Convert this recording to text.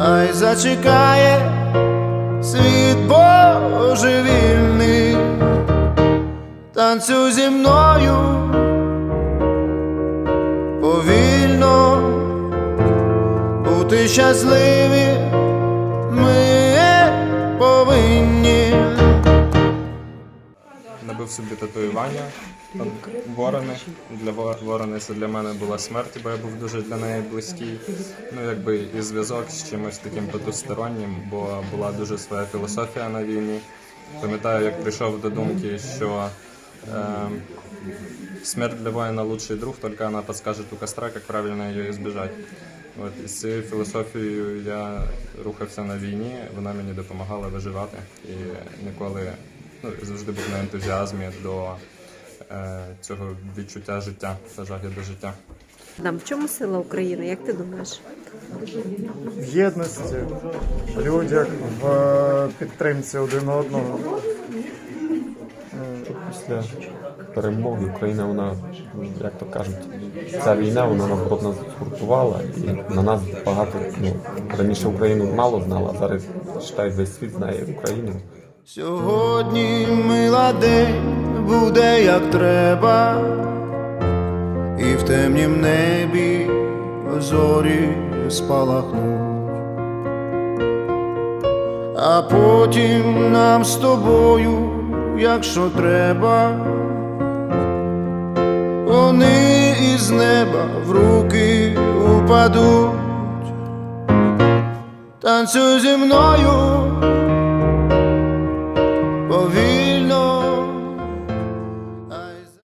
ай зачекає світ божевільний, танцюй зі мною повільно, бути щасливі ми набив собі татуювання там, ворони. Для ворони це для мене була смерть, бо я був дуже для неї близький. Ну, якби і зв'язок з чимось таким потустороннім, бо була дуже своя філософія на війні. Пам'ятаю, як прийшов до думки, що е, смерть для воїна лучший друг, тільки вона підскаже у костра, як правильно її збіжати. От і з цією філософією я рухався на війні, вона мені допомагала виживати і ніколи ну, завжди був на ентузіазмі до е, цього відчуття життя та жаги до життя. Нам в чому сила України? Як ти думаєш? в єдності, в людях, в підтримці один одного. після перемоги Україна, вона, як то кажуть, ця війна вона наоборот нас згуртувала і на нас багато. Ну, раніше Україну мало знала, а зараз вважаю, весь світ знає Україну. Сьогодні мила день буде як треба, і в темнім небі зорі спалахнуть, а потім нам з тобою, якщо треба, вони із неба в руки упадуть. Танцюй зі мною